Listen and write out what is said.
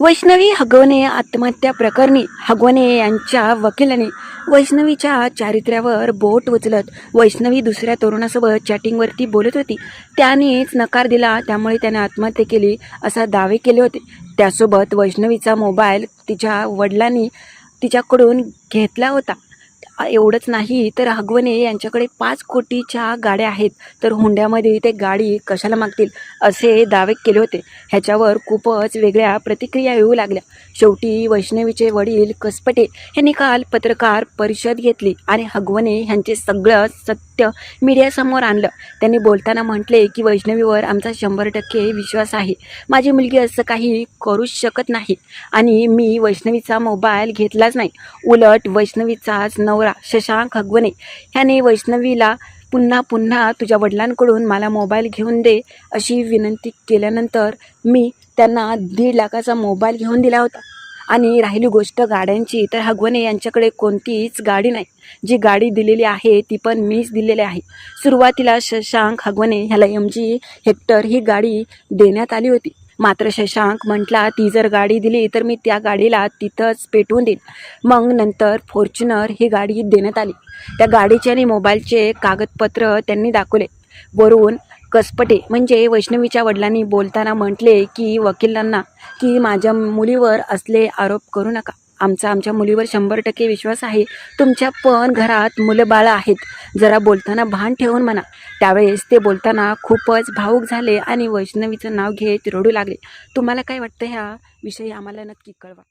वैष्णवी हगवणे आत्महत्या प्रकरणी हगवणे यांच्या वकिलाने वैष्णवीच्या चारित्र्यावर बोट उचलत वैष्णवी दुसऱ्या तरुणासोबत चॅटिंगवरती बोलत होती. त्यानेच नकार दिला त्यामुळे त्याने आत्महत्या केली असा दावे केले होते. त्यासोबत वैष्णवीचा मोबाईल तिच्या वडिलांनी तिच्याकडून घेतला होता. एवढंच नाही तर हगवणे यांच्याकडे पाच कोटीच्या गाड्या आहेत तर हुंड्यामध्ये ते गाडी कशाला मागतील असे दावे केले होते. ह्याच्यावर खूपच वेगळ्या प्रतिक्रिया येऊ लागल्या. शेवटी वैष्णवीचे वडील कसपटे यांनी काल पत्रकार परिषद घेतली आणि हगवणे यांचे सगळं सत्य मीडियासमोर आणलं. त्यांनी बोलताना म्हटले की वैष्णवीवर आमचा शंभर टक्के विश्वास आहे. माझी मुलगी असं काही करूच शकत नाही आणि मी वैष्णवीचा मोबाईल घेतलाच नाही. उलट वैष्णवीचाच नवरा शशांक हगवणे ह्याने वैष्णवीला पुन्हा पुन्हा तुझ्या वडिलांकडून मला मोबाईल घेऊन दे अशी विनंती केल्यानंतर मी त्यांना दीड लाखाचा मोबाईल घेऊन दिला होता. आणि राहिली गोष्ट गाड्यांची तर हगवणे यांच्याकडे कोणतीच गाडी नाही. जी गाडी दिलेली आहे ती पण मीच दिलेली आहे. सुरुवातीला शशांक हगवणे ह्याला एम जी हेक्टर ही गाडी देण्यात आली होती. मात्र शशांक म्हटला ती जर गाडी दिली तर मी त्या गाडीला तिथंच पेटवून देईन. मग नंतर फॉर्च्युनर ही गाडी देण्यात आली. त्या गाडीचे आणि मोबाईलचे कागदपत्र त्यांनी दाखवले. वरून कसपटे म्हणजे वैष्णवीच्या वडिलांनी बोलताना म्हटले की वकिलांना की माझ्या मुलीवर असले आरोप करू नका. आमचा आमच्या मुलीवर शंभर टक्के विश्वास आहे. तुमच्या पण घरात मुलं बाळं आहेत. जरा बोलताना भान ठेवून म्हणा. त्यावेळेस ते बोलताना खूपच भावूक झाले आणि वैष्णवीचं नाव घेत रडू लागले. तुम्हाला काय वाटतं ह्या विषयी आम्हाला नक्की कळवा.